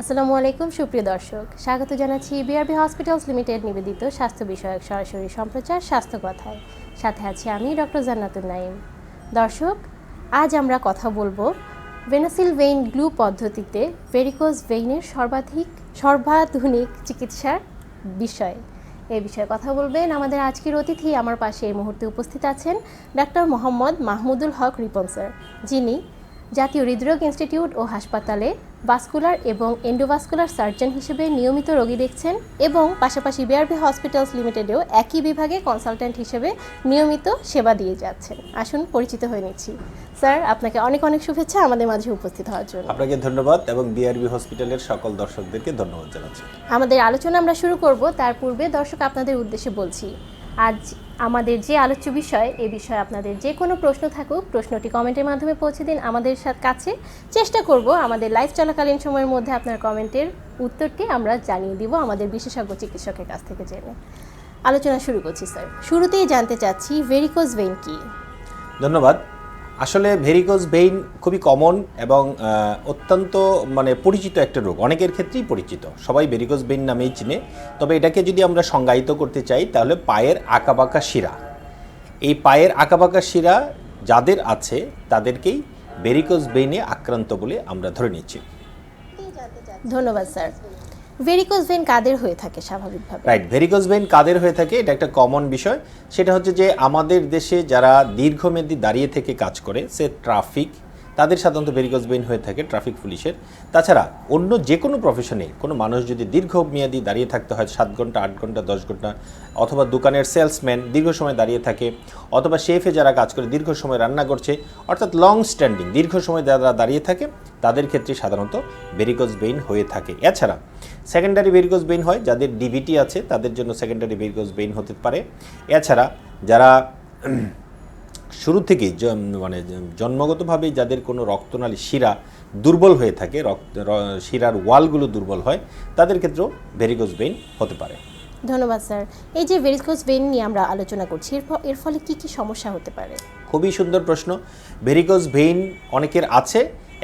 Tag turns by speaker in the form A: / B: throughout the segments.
A: আসসালামু আলাইকুম, সুপ্রিয় দর্শক। স্বাগত জানাচ্ছি বিআরবি হসপিটালস লিমিটেড নিবেদিত স্বাস্থ্য বিষয়ক সরাসরি সম্প্রচার স্বাস্থ্য কথায়। সাথে আছি আমি ডক্টর জান্নাতুল নাইম দর্শক, আজ আমরা কথা বলব ভেনাসিল ভেইন গ্লু পদ্ধতিতে ভেরিকোজ ভেইনের সর্বাধিক, সর্বাধুনিক চিকিৎসার বিষয়। এ বিষয়ে কথা বলবেন আমাদের আজকের অতিথি। আমার পাশে এই মুহূর্তে উপস্থিত আছেন ডাক্তার মোহাম্মদ মাহমুদুল হক রিপন স্যার, যিনি জাতীয় হৃদরোগ ইনস্টিটিউট ও হাসপাতালে ভাস্কুলার এবং এন্ডোভাস্কুলার সার্জন হিসেবে নিয়মিত রোগী দেখছেন এবং পাশাপাশি বিআরবি হসপিটালস লিমিটেডেও একই বিভাগে কনসালট্যান্ট হিসেবে নিয়মিত সেবা দিয়ে যাচ্ছেন। আসুন পরিচিত হয়ে নিচ্ছি। স্যার আপনাকে অনেক অনেক শুভেচ্ছা আমাদের মাঝে উপস্থিত হওয়ার জন্য।
B: আপনাকে ধন্যবাদ এবং বিআরবি হসপিটালের সকল দর্শকদেরকে ধন্যবাদ জানাচ্ছি।
A: আমাদের আলোচনা আমরা শুরু করব তার পূর্বে দর্শক আপনাদের উদ্দেশ্যে বলছি আজ আমাদের যে আলোচ্য বিষয়, এ বিষয়ে আপনাদের যে কোনো প্রশ্ন থাকুক, প্রশ্নটি কমেন্টের মাধ্যমে পৌঁছে দিন। আমাদের কাছে চেষ্টা করব আমাদের লাইভ চলাকালীন সময়ের মধ্যে আপনার কমেন্টের উত্তরটি আমরা জানিয়ে দিব আমাদের বিশেষজ্ঞ চিকিৎসকের কাছ থেকে জেনে। আলোচনা শুরু করছি, স্যার। শুরুতেই জানতে চাচ্ছি ভেরিকোজ ভেন কি?
B: ধন্যবাদ। আসলে ভেরিকোজ ভেইন খুবই কমন এবং অত্যন্ত মানে পরিচিত একটা রোগ। অনেকের ক্ষেত্রেই পরিচিত। সবাই ভেরিকোজ ভেইন নামেই চিনে। তবে এটাকে যদি আমরা সংজ্ঞায়িত করতে চাই, তাহলে পায়ের আঁকাবাঁকা শিরা। এই পায়ের আঁকাবাঁকা শিরা যাদের আছে, তাদেরকেই ভেরিকোজ ভেইনে আক্রান্ত বলে আমরা ধরে নিচ্ছি।
A: ধন্যবাদ, স্যার। ভেরিকোজ ভেইন কাদের হয়ে থাকে স্বাভাবিকভাবে?
B: রাইট ভেরিকোজ ভেইন কাদের হয়ে থাকে? এটা একটা কমন বিষয়। সেটা হচ্ছে যে আমাদের দেশে যারা দীর্ঘমেয়াদী দাঁড়িয়ে থেকে কাজ করে, সে ট্রাফিক তাদের সাধারণত ভেরিকোজ বেইন হয়ে থাকে ট্রাফিক পুলিশের। তাছাড়া অন্য যে কোনো প্রফেশনে কোনো মানুষ যদি দীর্ঘমেয়াদী দাঁড়িয়ে থাকতে হয়, সাত ঘণ্টা, আট ঘণ্টা, দশ ঘণ্টা, অথবা দোকানের সেলসম্যান দীর্ঘ সময় দাঁড়িয়ে থাকে, অথবা শেফে যারা কাজ করে দীর্ঘ সময় রান্না করছে, অর্থাৎ লং স্ট্যান্ডিং দীর্ঘ সময় যারা দাঁড়িয়ে থাকে, তাদের ক্ষেত্রে সাধারণত ভেরিকোজ বেইন হয়ে থাকে। এছাড়া সেকেন্ডারি ভেরিকোজ বেইন হয়, যাদের ডিভিটি আছে, তাদের জন্য সেকেন্ডারি ভেরিকোজ বেইন হতে পারে। এছাড়া যারা শুরু থেকেই মানে জন্মগতভাবেই যাদের কোনো রক্তনালী শিরা দুর্বল হয়ে থাকে রক্ত শিরার ওয়ালগুলো দুর্বল হয় তাদের ক্ষেত্রেও ভেরিকোজ বেইন হতে পারে।
A: ধন্যবাদ স্যার। এই যে ভেরিকোজ ভেইন নিয়ে আমরা আলোচনা করছি এর ফলে কি কি সমস্যা হতে পারে?
B: খুবই সুন্দর প্রশ্ন। ভেরিকোজ ভেইন অনেকের আছে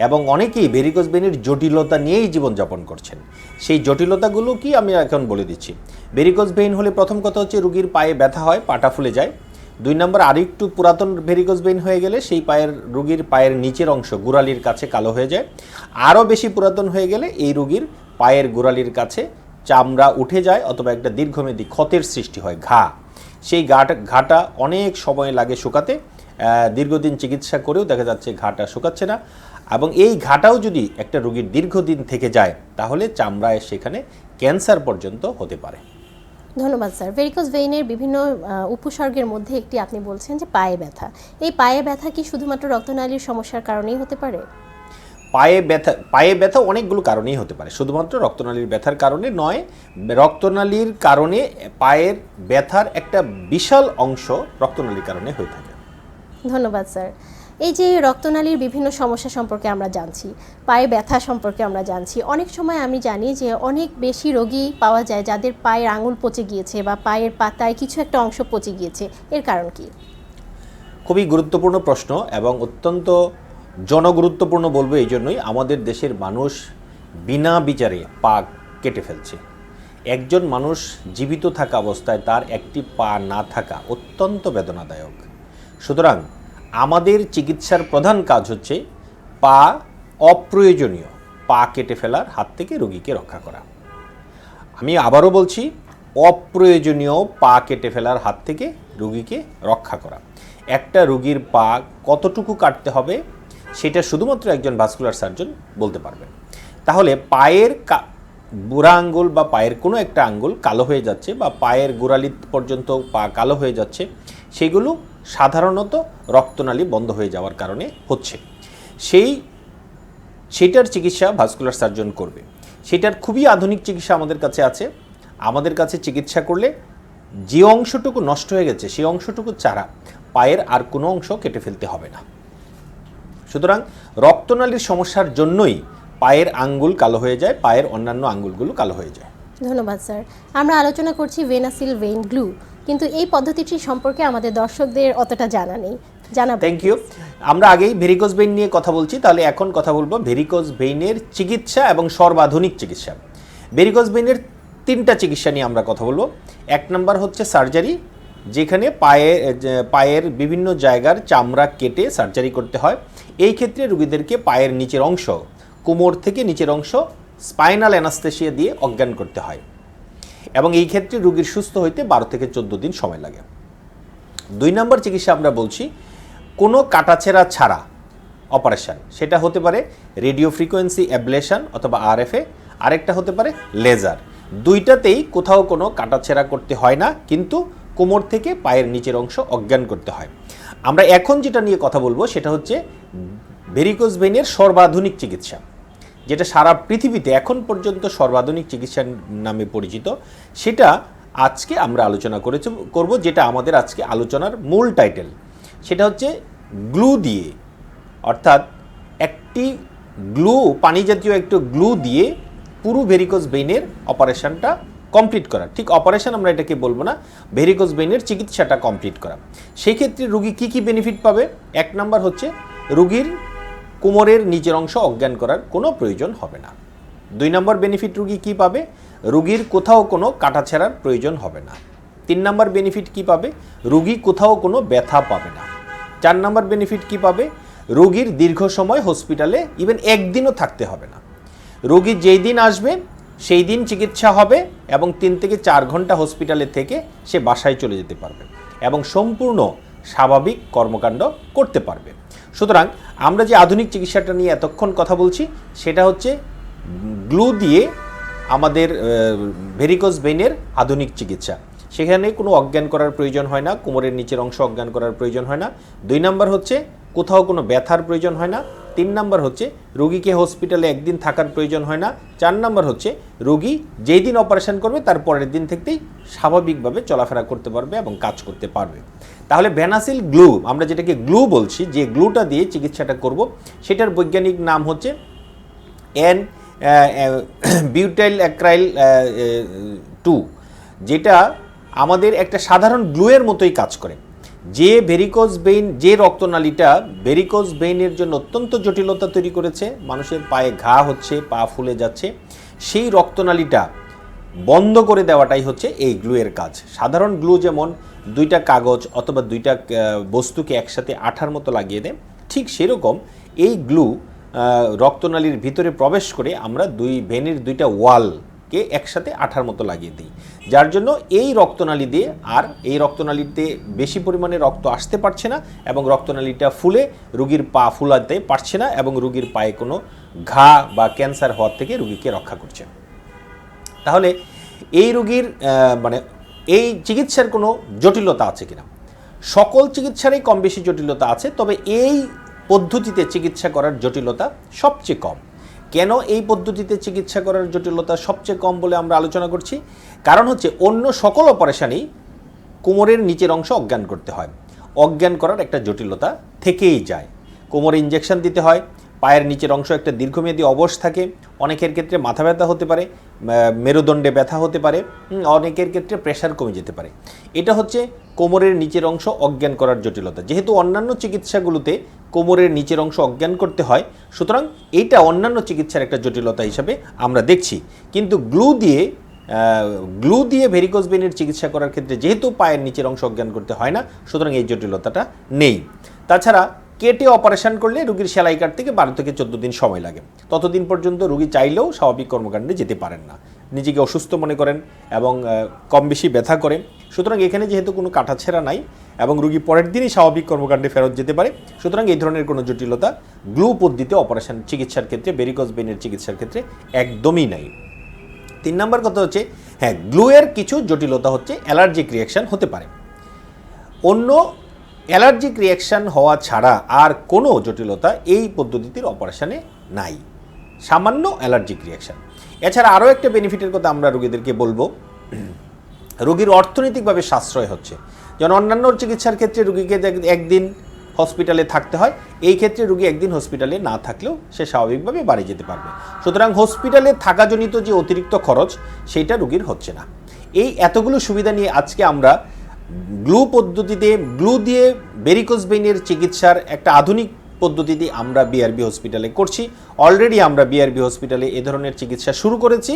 B: এবং অনেকেই ভেরিকোজ ভেইনের জটিলতা নিয়েই জীবনযাপন করছেন। সেই জটিলতাগুলো কি আমি এখন বলে দিচ্ছি। ভেরিকোজ ভেইন হলে প্রথম কথা হচ্ছে রুগীর পায়ে ব্যথা হয় পাটা ফুলে যায় দুই নম্বর, আরেকটু পুরাতন ভেরিকোজ ভেইন হয়ে গেলে সেই পায়ের রুগীর পায়ের নিচের অংশ গোড়ালির কাছে কালো হয়ে যায়। আরও বেশি পুরাতন হয়ে গেলে এই রুগীর পায়ের গোড়ালির কাছে চামড়া উঠে যায় অথবা একটা দীর্ঘমেয়াদী ক্ষতের সৃষ্টি হয়, ঘা। সেই ঘাটা ঘাটা অনেক সময় লাগে শুকাতে দীর্ঘদিন চিকিৎসা করেও দেখা যাচ্ছে ঘাটা শুকাচ্ছে না। এবং এই ঘাটাও যদি একটা রোগীর দীর্ঘদিন থেকে যায়, তাহলে চামড়ায় সেখানে ক্যান্সার পর্যন্ত হতে পারে।
A: ধন্যবাদ স্যার। ভেরিকোজ ভেইনের বিভিন্ন উপসর্গের মধ্যে একটি আপনি বলছেন যে পায়ে ব্যথা। এই পায়ে ব্যথা কি শুধুমাত্র রক্তনালীর সমস্যার কারণেই হতে পারে?
B: পায়ে ব্যথা পায়ে ব্যথা অনেকগুলো কারণেই হতে পারে। শুধুমাত্র রক্তনালীর ব্যথার কারণে নয় রক্তনালীর কারণে পায়ের ব্যথার একটা বিশাল অংশ রক্তনালীর কারণে হয়ে থাকে।
A: ধন্যবাদ স্যার। এই যে রক্তনালীর বিভিন্ন সমস্যা সম্পর্কে আমরা জানছি, পায়ে ব্যথা সম্পর্কে আমরা জানছি, অনেক সময় আমি জানি যে অনেক বেশি রোগী পাওয়া যায় যাদের পায়ের আঙুল পচে গিয়েছে বা পায়ের পাতায় কিছু একটা অংশ পচে গিয়েছে, এর কারণ কি?
B: খুবই গুরুত্বপূর্ণ প্রশ্ন এবং অত্যন্ত জনগুরুত্বপূর্ণ বলব এই জন্যই আমাদের দেশের মানুষ বিনা বিচারে পা কেটে ফেলছে। একজন মানুষ জীবিত থাকা অবস্থায় তার একটি পা না থাকা অত্যন্ত বেদনাদায়ক। সুতরাং আমাদের চিকিৎসার প্রধান কাজ হচ্ছে পা অপ্রয়োজনীয়, পা কেটে ফেলার হাত থেকে রোগীকে রক্ষা করা। আমি আবারও বলছি, অপ্রয়োজনীয় পা কেটে ফেলার হাত থেকে রুগীকে রক্ষা করা। একটা রুগীর পা কতটুকু কাটতে হবে, সেটা শুধুমাত্র একজন ভাস্কুলার সার্জন বলতে পারবেন। তাহলে পায়ের বুড়া আঙ্গুল বা পায়ের কোনো একটা আঙ্গুল কালো হয়ে যাচ্ছে বা পায়ের গোড়ালি পর্যন্ত পা কালো হয়ে যাচ্ছে, সেগুলো সাধারণত রক্তনালী বন্ধ হয়ে যাওয়ার কারণে হচ্ছে। সেই, সেটার চিকিৎসা ভাস্কুলার সার্জন করবে। সেটার খুবই আধুনিক চিকিৎসা আমাদের কাছে আছে। আমাদের কাছে চিকিৎসা করলে যে অংশটুকু নষ্ট হয়ে গেছে, সেই অংশটুকু ছাড়া পায়ের আর কোনো অংশ কেটে ফেলতে হবে না। সুতরাং রক্তনালীর সমস্যার জন্যই পায়ের আঙ্গুল কালো হয়ে যায়, পায়ের অন্যান্য আঙ্গুলগুলো কালো হয়ে যায়।
A: ধন্যবাদ, স্যার। আমরা আলোচনা করছি ভেনাসিল ভেইন গ্লু কিন্তু এই পদ্ধতিটি সম্পর্কে আমাদের দর্শকদের অতটা জানা নেই। জানাবেন
B: থ্যাংক ইউ আমরা আগেই ভেরিকোজ ভেইন নিয়ে কথা বলছি, তাহলে এখন কথা বলব ভেরিকোজ ভেইনের চিকিৎসা এবং সর্বাধুনিক চিকিৎসা। ভেরিকোজ ভেইনের তিনটা চিকিৎসা নিয়ে আমরা কথা বলব। এক নম্বর হচ্ছে সার্জারি যেখানে পায়ে পায়ের বিভিন্ন জায়গার চামড়া কেটে সার্জারি করতে হয়। এই ক্ষেত্রে রুগীদেরকে পায়ের নিচের অংশ, কোমর থেকে নিচের অংশ স্পাইনাল অ্যানাস্থেশিয়া দিয়ে অজ্ঞান করতে হয়। এবং এই ক্ষেত্রে রোগীর সুস্থ হইতে বারো থেকে চোদ্দ দিন সময় লাগে। দুই নম্বর চিকিৎসা আমরা বলছি, কোনো কাটাছেঁড়া ছাড়া অপারেশন, সেটা হতে পারে রেডিও ফ্রিকোয়েন্সি অ্যাবলেশন অথবা আরএফএ, আরেকটা হতে পারে লেজার। দুইটাতেই কোথাও কোনো কাটাছেঁড়া করতে হয় না, কিন্তু কোমর থেকে পায়ের নিচের অংশ অজ্ঞান করতে হয়। আমরা এখন যেটা নিয়ে কথা বলব, সেটা হচ্ছে ভেরিকোজ ভেনের সর্বাধুনিক চিকিৎসা। যেটা সারা পৃথিবীতে এখন পর্যন্ত সর্বাধুনিক চিকিৎসা নামে পরিচিত, সেটা আজকে আমরা আলোচনা করেছি, করব, যেটা আমাদের আজকে আলোচনার মূল টাইটেল। সেটা হচ্ছে গ্লু দিয়ে, অর্থাৎ একটি গ্লু, পানি জাতীয় একটু গ্লু দিয়ে পুরো ভেরিকোজ বেইনের অপারেশনটা কমপ্লিট করা। ঠিক অপারেশন আমরা এটাকে বলব না ভেরিকোজ বেইনের চিকিৎসাটা কমপ্লিট করা। সেই ক্ষেত্রে রুগী কী কী বেনিফিট পাবে? এক নাম্বার হচ্ছে রুগীর কোমরের নিচের অংশ অজ্ঞান করার কোনো প্রয়োজন হবে না। দুই নম্বর বেনিফিট রুগী কী পাবে? রুগীর কোথাও কোনো কাটাছেঁড়ার প্রয়োজন হবে না। তিন নম্বর বেনিফিট কি পাবে? রুগী কোথাও কোনো ব্যথা পাবে না। চার নম্বর বেনিফিট কি পাবে? রোগীর দীর্ঘ সময় হসপিটালে ইভেন একদিনও থাকতে হবে না। রোগী যেই দিন আসবে, সেই দিন চিকিৎসা হবে এবং তিন থেকে চার ঘণ্টা হসপিটালে থেকে সে বাসায় চলে যেতে পারবে এবং সম্পূর্ণ স্বাভাবিক কর্মকাণ্ড করতে পারবে। সুতরাং আমরা যে আধুনিক চিকিৎসাটা নিয়ে এতক্ষণ কথা বলছি, সেটা হচ্ছে গ্লু দিয়ে আমাদের ভেরিকোজ ভেইনের আধুনিক চিকিৎসা। সেখানে কোনো অজ্ঞান করার প্রয়োজন হয় না, কোমরের নিচের অংশ অজ্ঞান করার প্রয়োজন হয় না। দুই নাম্বার হচ্ছে কোথাও কোনো ব্যথার প্রয়োজন হয় না। তিন নাম্বার হচ্ছে রোগীকে হসপিটালে একদিন থাকার প্রয়োজন হয় না। চার নাম্বার হচ্ছে রোগী যেই দিন অপারেশন করবে, তার পরের দিন থেকেই স্বাভাবিকভাবে চলাফেরা করতে পারবে এবং কাজ করতে পারবে। তাহলে ভ্যানাসিল গ্লু, আমরা যেটাকে গ্লু বলছি, যে গ্লুটা দিয়ে চিকিৎসাটা করব, সেটার বৈজ্ঞানিক নাম হচ্ছে এন বিউটাইল অ্যাক্রাইল টু, যেটা আমাদের একটা সাধারণ গ্লুয়ের মতোই কাজ করে। যে ভেরিকোজ বেইন যে রক্তনালীটা ভেরিকোজ বেইনের জন্য অত্যন্ত জটিলতা তৈরি করেছে, মানুষের পায়ে ঘা হচ্ছে, পা ফুলে যাচ্ছে, সেই রক্তনালীটা বন্ধ করে দেওয়াটাই হচ্ছে এই গ্লুয়ের কাজ। সাধারণ গ্লু যেমন দুইটা কাগজ অথবা দুইটা বস্তুকে একসাথে আঠার মতো লাগিয়ে দেয়, ঠিক সেরকম এই গ্লু রক্তনালীর ভিতরে প্রবেশ করে আমরা দুই ভেনের দুইটা ওয়ালকে একসাথে আঠার মতো লাগিয়ে দিই। যার জন্য এই রক্তনালী দিয়ে আর এই রক্তনালীতে বেশি পরিমাণে রক্ত আসতে পারছে না এবং রক্তনালীটা ফুলে রুগীর পা ফুলাতে পারছে না এবং রুগীর পায়ে কোনো ঘা বা ক্যান্সার হওয়ার থেকে রুগীকে রক্ষা করছে। তাহলে এই রোগীর মানে এই চিকিৎসার কোনো জটিলতা আছে কিনা? সকল চিকিৎসারই কম বেশি জটিলতা আছে, তবে এই পদ্ধতিতে চিকিৎসা করার জটিলতা সবচেয়ে কম। কেন এই পদ্ধতিতে চিকিৎসা করার জটিলতা সবচেয়ে কম বলে আমরা আলোচনা করছি? কারণ হচ্ছে অন্য সকল অপারেশনেই কোমরের নিচের অংশ অজ্ঞান করতে হয়। অজ্ঞান করার একটা জটিলতা থেকেই যায়। কোমরে ইঞ্জেকশন দিতে হয় পায়ের নিচের অংশ একটা দীর্ঘমেয়াদী অবশ থাকে। অনেকের ক্ষেত্রে মাথা ব্যথা হতে পারে মেরুদণ্ডে ব্যথা হতে পারে অনেকের ক্ষেত্রে প্রেশার কমে যেতে পারে। এটা হচ্ছে কোমরের নিচের অংশ অজ্ঞান করার জটিলতা। যেহেতু অন্যান্য চিকিৎসাগুলোতে কোমরের নিচের অংশ অজ্ঞান করতে হয়, সুতরাং এইটা অন্যান্য চিকিৎসার একটা জটিলতা হিসাবে আমরা দেখছি। কিন্তু গ্লু দিয়ে গ্লু দিয়ে ভেরিকোজ বেনের চিকিৎসা করার ক্ষেত্রে যেহেতু পায়ের নিচের অংশ অজ্ঞান করতে হয় না, সুতরাং এই জটিলতাটা নেই। তাছাড়া কেটে অপারেশন করলে রুগীর সেলাই কাট থেকে বারো থেকে চোদ্দ দিন সময় লাগে। ততদিন পর্যন্ত রুগী চাইলেও স্বাভাবিক কর্মকাণ্ডে যেতে পারেন না। নিজেকে অসুস্থ মনে করেন এবং কম বেশি ব্যথা করে সুতরাং এখানে যেহেতু কোনো কাটাছেঁড়া নাই এবং রুগী পরের দিনই স্বাভাবিক কর্মকাণ্ডে ফেরত যেতে পারে, সুতরাং এই ধরনের কোনো জটিলতা গ্লু পদ্ধতিতে অপারেশন চিকিৎসার ক্ষেত্রে বেরিকজ বেনের চিকিৎসার ক্ষেত্রে একদমই নাই। তিন নম্বর কথা হচ্ছে হ্যাঁ গ্লুয়ের কিছু জটিলতা হচ্ছে অ্যালার্জিক রিয়াকশন হতে পারে। অন্য অ্যালার্জিক রিয়াকশন হওয়া ছাড়া আর কোনো জটিলতা এই পদ্ধতির অপারেশনে নাই। সামান্য অ্যালার্জিক রিয়াকশন। এছাড়া আরও একটা বেনিফিটের কথা আমরা রোগীদেরকে বলব। রোগীর অর্থনৈতিকভাবে সাশ্রয় হচ্ছে। যেমন অন্যান্য চিকিৎসার ক্ষেত্রে রুগীকে একদিন হসপিটালে থাকতে হয়, এই ক্ষেত্রে রুগী একদিন হসপিটালে না থাকলেও সে স্বাভাবিকভাবে বাড়ি যেতে পারবে। সুতরাং হসপিটালে থাকাজনিত যে অতিরিক্ত খরচ সেইটা রুগীর হচ্ছে না। এই এতগুলো সুবিধা নিয়ে আজকে আমরা গ্লু পদ্ধতিতে, গ্লু দিয়ে বেরিকোজ বেইনের চিকিৎসার একটা আধুনিক পদ্ধতিতে আমরা বিআরবি হসপিটালে করছি। অলরেডি আমরা বিআরবি হসপিটালে এ ধরনের চিকিৎসা শুরু করেছি।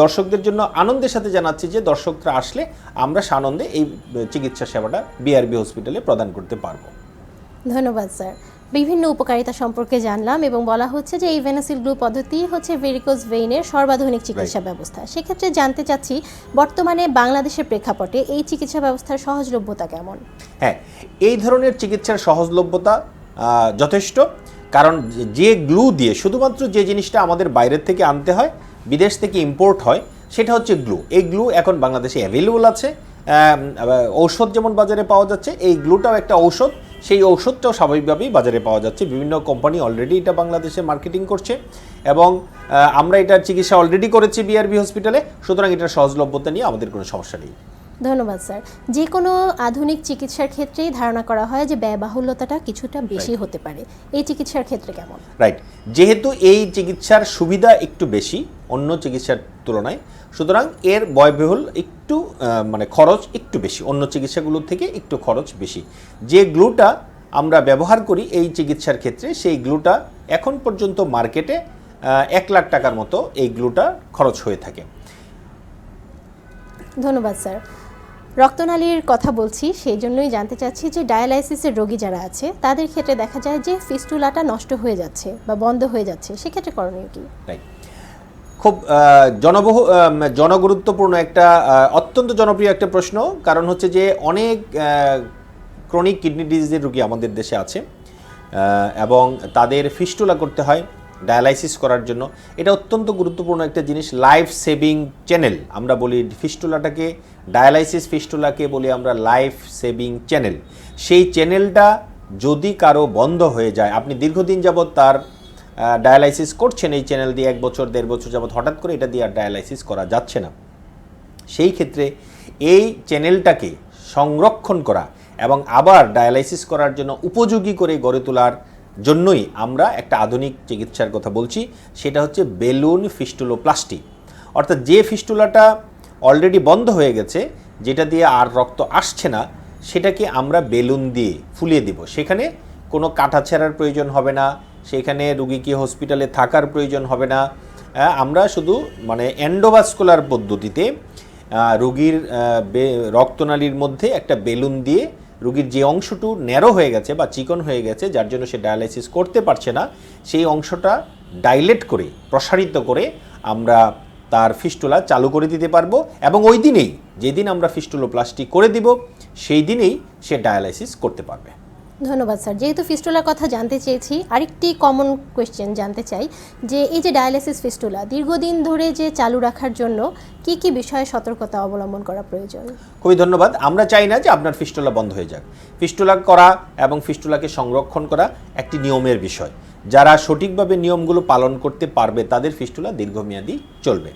B: দর্শকদের জন্য আনন্দের সাথে জানাচ্ছি যে দর্শকরা আসলে আমরা সানন্দে এই চিকিৎসা সেবাটা বিআরবি হসপিটালে প্রদান করতে পারব।
A: ধন্যবাদ, স্যার। বিভিন্ন উপকারিতা সম্পর্কে জানলাম এবং বলা হচ্ছে যে এই ভেনাসিল গ্লু পদ্ধতি হচ্ছে ভেরিকোজ ভেইনের সর্বাধুনিক চিকিৎসা ব্যবস্থা। সেক্ষেত্রে জানতে চাচ্ছি বর্তমানে বাংলাদেশের প্রেক্ষাপটে এই চিকিৎসা ব্যবস্থার সহজলভ্যতা কেমন?
B: হ্যাঁ এই ধরনের চিকিৎসার সহজলভ্যতা যথেষ্ট। কারণ যে- গ্লু দিয়ে শুধুমাত্র যে জিনিসটা আমাদের বাইরের থেকে আনতে হয় বিদেশ থেকে ইম্পোর্ট হয় সেটা হচ্ছে গ্লু এই গ্লু এখন বাংলাদেশে অ্যাভেলেবল আছে। ঔষধ যেমন বাজারে পাওয়া যাচ্ছে এই গ্লুটাও একটা ঔষধ। সেই ঔষধটাও স্বাভাবিকভাবেই বাজারে পাওয়া যাচ্ছে। বিভিন্ন কোম্পানি অলরেডি এটা বাংলাদেশে মার্কেটিং করছে এবং আমরা এটার চিকিৎসা অলরেডি করেছি বিআরবি হসপিটালে সুতরাং এটার সহজলভ্যতা নিয়ে আমাদের কোনো সমস্যা নেই।
A: ধন্যবাদ স্যার। যে কোনো আধুনিক চিকিৎসার ক্ষেত্রেই ধারণা করা হয় যে ব্যয়বাহুল্যতাটা কিছুটা বেশি হতে পারে। এই চিকিৎসার ক্ষেত্রে কেমন?
B: রাইট যেহেতু এই চিকিৎসার সুবিধা একটু বেশি অন্য চিকিৎসার তুলনায়। সুতরাং এর ব্যয়বহুল একটু মানে খরচ একটু বেশি অন্য চিকিৎসাগুলোর থেকে একটু খরচ বেশি। যে গ্লুটা আমরা ব্যবহার করি এই চিকিৎসার ক্ষেত্রে সেই গ্লুটা এখন পর্যন্ত মার্কেটে এক লাখ টাকার মতো এই গ্লুটা খরচ হয়ে থাকে।
A: ধন্যবাদ স্যার। রক্তনালীর কথা বলছি সেই জন্যই জানতে চাচ্ছি যে ডায়ালাইসিসের রোগী যারা আছে তাদের ক্ষেত্রে দেখা যায় যে ফিস্টুলাটা নষ্ট হয়ে যাচ্ছে বা বন্ধ হয়ে যাচ্ছে। সেক্ষেত্রে করণীয় কি?
B: রাইট খুব জনবহু জনগুরুত্বপূর্ণ একটা অত্যন্ত জনপ্রিয় একটা প্রশ্ন। কারণ হচ্ছে যে অনেক ক্রনিক কিডনি ডিজিজের রুগী আমাদের দেশে আছে এবং তাদের ফিস্টুলা করতে হয় ডায়ালাইসিস করার জন্য। এটা অত্যন্ত গুরুত্বপূর্ণ একটা জিনিস লাইফ সেভিং চ্যানেল আমরা বলি ফিস্টুলাটাকে ডায়ালাইসিস ফিস্টুলাকে বলি আমরা লাইফ সেভিং চ্যানেল সেই চ্যানেলটা যদি কারও বন্ধ হয়ে যায়, আপনি দীর্ঘদিন যাবৎ তার ডায়ালাইসিস করছেন এই চ্যানেল দিয়ে এক বছর, দেড় বছর যাবৎ হঠাৎ করে এটা দিয়ে আর ডায়ালাইসিস করা যাচ্ছে না। সেই ক্ষেত্রে এই চ্যানেলটাকে সংরক্ষণ করা এবং আবার ডায়ালাইসিস করার জন্য উপযোগী করে গড়ে তোলার জন্যই আমরা একটা আধুনিক চিকিৎসার কথা বলছি, সেটা হচ্ছে বেলুন ফিস্টুলোপ্লাস্টি। অর্থাৎ যে ফিস্টুলাটা অলরেডি বন্ধ হয়ে গেছে, যেটা দিয়ে আর রক্ত আসছে না, সেটাকে আমরা বেলুন দিয়ে ফুলিয়ে দিব। সেখানে কোনো কাটা ছেঁড়ার প্রয়োজন হবে না সেখানে রুগীকে হসপিটালে থাকার প্রয়োজন হবে না। আমরা শুধু মানে এন্ডোভাস্কুলার পদ্ধতিতে রুগীর রক্তনালীর মধ্যে একটা বেলুন দিয়ে রুগীর যে অংশটু ন্যারো হয়ে গেছে বা চিকন হয়ে গেছে, যার জন্য সে ডায়ালাইসিস করতে পারছে না, সেই অংশটা ডাইলেট করে, প্রসারিত করে আমরা তার ফিস্টুলা চালু করে দিতে পারব এবং ওই দিনেই, যেদিন আমরা ফিস্টুলোপ্লাস্টি করে দিব, সেই দিনেই সে ডায়ালাইসিস করতে পারবে।
A: ধন্যবাদ, স্যার। যেহেতু ফিস্টুলার কথা জানতে চেয়েছি, আরেকটি কমন কোয়েশ্চেন জানতে চাই, যে এই যে ডায়ালাইসিস ফিস্টুলা দীর্ঘদিন ধরে যে চালু রাখার জন্য কি কি বিষয়ে সতর্কতা অবলম্বন করা প্রয়োজন?
B: খুবই ধন্যবাদ। আমরা চাই না যে আপনার ফিস্টুলা বন্ধ হয়ে যাক। ফিস্টুলা করা এবং ফিস্টুলাকে সংরক্ষণ করা একটি নিয়মের বিষয়। যারা সঠিকভাবে নিয়মগুলো পালন করতে পারবে, তাদের ফিস্টুলা দীর্ঘমেয়াদী চলবে।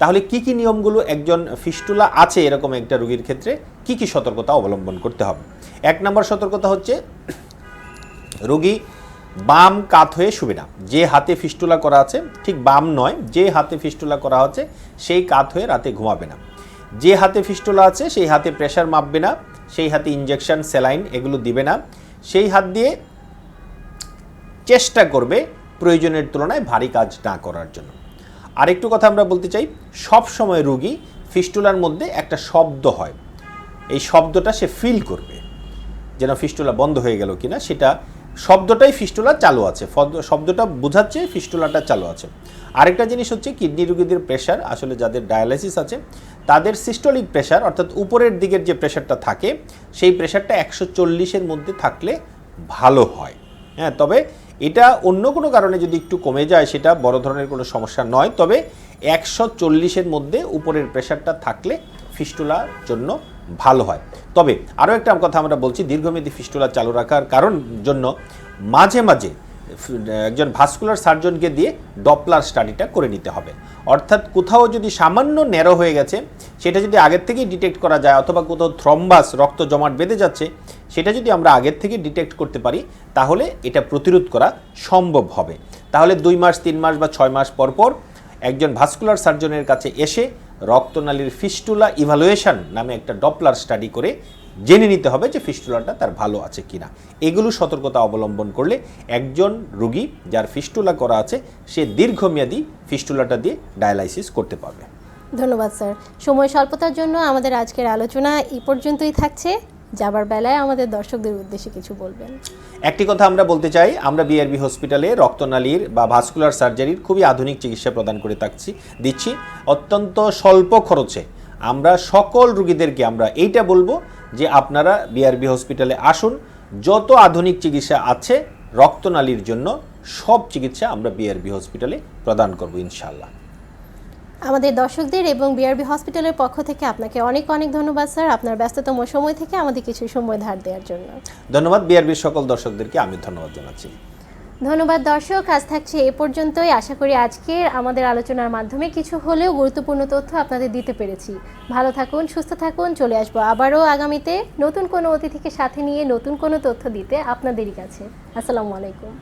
B: তাহলে কি কি নিয়মগুলো একজন ফিস্টুলা আছে এরকম একটা রোগীর ক্ষেত্রে, কি কি সতর্কতা অবলম্বন করতে হবে? এক নম্বর সতর্কতা হচ্ছে রোগী বাম কাত হয়ে শুবে না। যে হাতে ফিস্টুলা করা আছে, ঠিক বাম নয়, যে হাতে ফিস্টুলা করা হচ্ছে, সেই কাত হয়ে রাতে ঘুমাবে না। যে হাতে ফিস্টুলা আছে, সেই হাতে প্রেশার মাপবে না, সেই হাতে ইঞ্জেকশন স্যালাইন এগুলো দিবে না। সেই হাত দিয়ে চেষ্টা করবে প্রয়োজনের তুলনায় ভারী কাজ না করার জন্য। আরেকটু কথা আমরা বলতে চাই, সব সময় রুগী ফিস্টুলার মধ্যে একটা শব্দ হয়। এই শব্দটা সে ফিল করবে। যেন ফিস্টুলা বন্ধ হয়ে গেল কিনা, সেটা শব্দটাই ফিস্টুলা চালু আছে। শব্দটা বোঝাচ্ছে, ফিস্টুলাটা চালু আছে। আরেকটা জিনিস হচ্ছে, কিডনি রোগীদের প্রেশার আসলে যাদের ডায়ালাইসিস আছে, তাদের সিস্টোলিক প্রেশার অর্থাৎ উপরের দিকের যে প্রেশারটা থাকে, সেই প্রেশারটা একশো চল্লিশের মধ্যে থাকলে ভালো হয়। হ্যাঁ তবে এটা অন্য কোনো কারণে যদি একটু কমে যায়, সেটা বড় ধরনের কোনো সমস্যা নয়। তবে একশো চল্লিশের মধ্যে উপরের প্রেশারটা থাকলে ফিস্টুলার জন্য ভালো হয়। তবে আরও একটা কথা আমরা বলছি, দীর্ঘমেয়াদী ফিস্টুলা চালু রাখার কারণ জন্য মাঝে মাঝে একজন ভাস্কুলার সার্জনকে দিয়ে ডপলার স্টাডিটা করে নিতে হবে। অর্থাৎ কোথাও যদি সামান্য ন্যারো হয়ে গেছে, সেটা যদি আগের থেকেই ডিটেক্ট করা যায় অথবা কোথাও থ্রম্বাস, রক্ত জমাট বেঁধে যাচ্ছে, সেটা যদি আমরা আগের থেকে ডিটেক্ট করতে পারি, তাহলে এটা প্রতিরোধ করা সম্ভব হবে। তাহলে দুই মাস, তিন মাস বা ছয় মাস পর পর একজন ভাস্কুলার সার্জনের কাছে এসে রক্তনালীর ফিস্টুলা ইভালুয়েশন নামে একটা ডপলার স্টাডি করে জেনে নিতে হবে যে ফিস্টুলাটা তার ভালো আছে কি না এগুলো সতর্কতা অবলম্বন করলে একজন রুগী যার ফিস্টুলা করা আছে, সে দীর্ঘমেয়াদী ফিস্টুলাটা দিয়ে ডায়ালাইসিস করতে পারবে।
A: ধন্যবাদ, স্যার। সময় স্বল্পতার জন্য আমাদের আজকের আলোচনা এই পর্যন্তই থাকছে। যাবার বেলায় আমাদের দর্শকদের উদ্দেশ্যে কিছু বলবেন।
B: একটি কথা আমরা বলতে চাই, আমরা বিআরবি হসপিটালে রক্তনালীর বা ভাস্কুলার সার্জারির খুবই আধুনিক চিকিৎসা প্রদান করে থাকছি, দিচ্ছি। অত্যন্ত স্বল্প খরচে আমরা সকল রুগীদেরকে আমরা এইটা বলব যে আপনারা বিআরবি হসপিটালে আসুন, যত আধুনিক চিকিৎসা আছে রক্তনালীর জন্য সব চিকিৎসা আমরা বিআরবি হসপিটালে প্রদান করব ইনশাল্লাহ
A: আমাদের দর্শকদের এবং বিআরবি হসপিটালের পক্ষ থেকে আপনাকে অনেক অনেক ধন্যবাদ স্যার। আপনার ব্যস্ততম সময় থেকে আমাদের কিছু সময় ধার দেওয়ার জন্য।
B: ধন্যবাদ বিআরবির সকল দর্শকদেরকে আমি ধন্যবাদ জানাচ্ছি।
A: ধন্যবাদ দর্শক। আজ থাকছে এ পর্যন্তই। আশা করি আজকের আমাদের আলোচনার মাধ্যমে কিছু হলেও গুরুত্বপূর্ণ তথ্য আপনাদের দিতে পেরেছি। ভালো থাকুন সুস্থ থাকুন। চলে আসব আবারও আগামীতে নতুন কোনো অতিথিকে সাথে নিয়ে নতুন কোনো তথ্য দিতে আপনাদেরই কাছে। আসসালামু আলাইকুম।